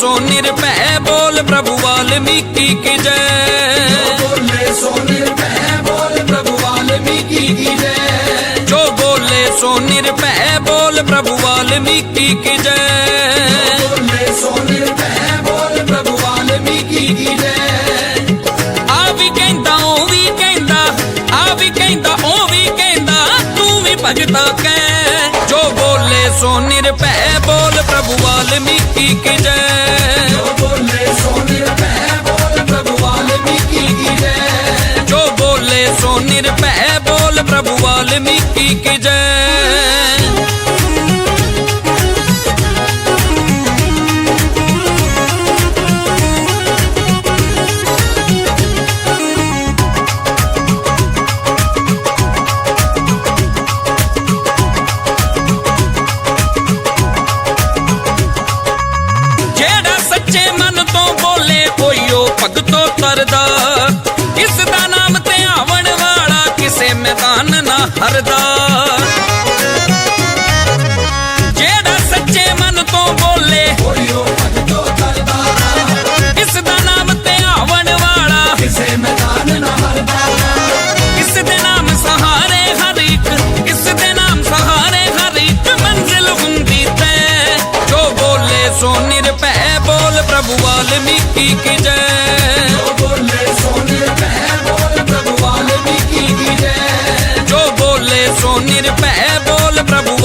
ਸੋ ਨਿਰਭੈ ਬੋਲ ਪ੍ਰਭੂ ਵਾਲਮੀਕੀ ਕੀ ਜੈ। ਜੋ। ਬੋਲੇ ਸੋ ਨਿਰਭੈ ਬੋਲ ਪ੍ਰਭੂ ਵਾਲਮੀਕੀ ਕੀ ਜੈ। ਆ ਵੀ ਕਹਿੰਦਾ ਉਹ ਵੀ ਕਹਿੰਦਾ ਆ ਵੀ ਕਹਿੰਦਾ ਉਹ ਵੀ ਕਹਿੰਦਾ ਤੂੰ ਵੀ ਭਗਤਾ ਕਹਿ। सो निर्भय बोल प्रभु वाल्मीकि की जय। जो बोले सो निर्भय बोल प्रभु जो बोले बोल प्रभु वाल्मीकि की जय। ਕਰਦਾ ਇਸ ਦਾ ਨਾਮ ਧਿਆਵਣ ਵਾਲਾ ਕਿਸੇ ਮੈਦਾਨ ਨਾ ਹਰਦਾ। ਜਿਹੜਾ ਸੱਚੇ ਮਨ ਤੋਂ ਬੋਲੇ ਇਸ ਦਾ ਨਾਮ ਧਿਆਵਣ ਵਾਲਾ ਕਿਸੇ ਮੈਦਾਨ ਨਾ ਹਰਦਾ। ਇਸ ਦੇ ਨਾਮ ਸਹਾਰੇ ਹਰ ਇੱਕ ਇਸ ਦੇ ਨਾਮ ਸਹਾਰੇ ਹਰ ਇੱਕ ਮੰਜ਼ਿਲ ਹੁੰਦੀ ਤੈ। ਜੋ ਬੋਲੇ ਸੋ ਨਿਰਭੈ ਬੋਲ, ਪ੍ਰਭੂ ਵਾਲਮੀਕੀ ਕੀ ਜੈ। ਸੋ ਨਿਰਭੈ ਬੋਲ ਪ੍ਰਭੂ